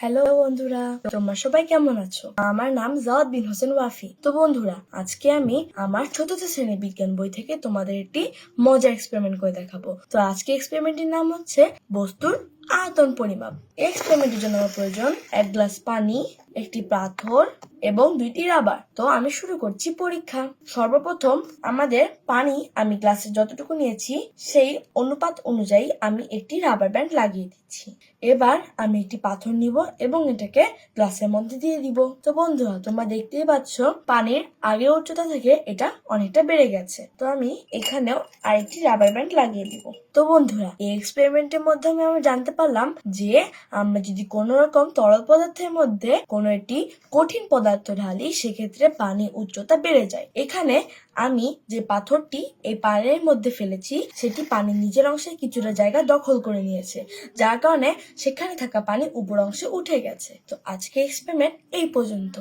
Hello বন্ধুরা। তোমরা সবাই কেমন আছো? আমার নাম জাওয়াদ বিন হোসেন ওয়াফি। তো বন্ধুরা, আজকে আমি আমার চতুর্থ শ্রেণি বিজ্ঞান বই থেকে তোমাদের একটি মজার এক্সপেরিমেন্ট করে দেখাবো। তো আজকে এক্সপেরিমেন্টের নাম হচ্ছে বস্তুর আয়তন পরিমাপ। এক্সপেরিমেন্টের জন্য আমার প্রয়োজন এক গ্লাস পানি, একটি পাথর এবং দুইটি রাবার। তো আমি শুরু করছি পরীক্ষা। সর্বপ্রথম আমাদের পানি আমি গ্লাসে যতটুকু নিয়েছি, সেই অনুপাত অনুযায়ী আমি একটি রাবার ব্যান্ড লাগিয়ে দিচ্ছি। এবার আমি একটি পাথর নিব এবং এটাকে গ্লাসের মধ্যে দিয়ে দিব। তো বন্ধুরা, তোমরা দেখতেই পাচ্ছ, পানির আগের উচ্চতা থেকে এটা অনেকটা বেড়ে গেছে। তো আমি এখানেও আরেকটি রাবার ব্যান্ড লাগিয়ে দিব। তো বন্ধুরা, এই এক্সপেরিমেন্টের মাধ্যমে আমরা জানতে পারলাম যে আমরা যদি কোনো রকম তরল পদার্থের মধ্যে কোনো একটি কঠিন পদার্থ ঢালি, সেক্ষেত্রে পানির উচ্চতা বেড়ে যায়। এখানে আমি যে পাথরটি এই পানির মধ্যে ফেলেছি, সেটি পানির নিচের অংশে কিছুটা জায়গা দখল করে নিয়েছে, যার কারণে সেখানে থাকা পানি উপর অংশে উঠে গেছে। তো আজকে এক্সপেরিমেন্ট এই পর্যন্ত।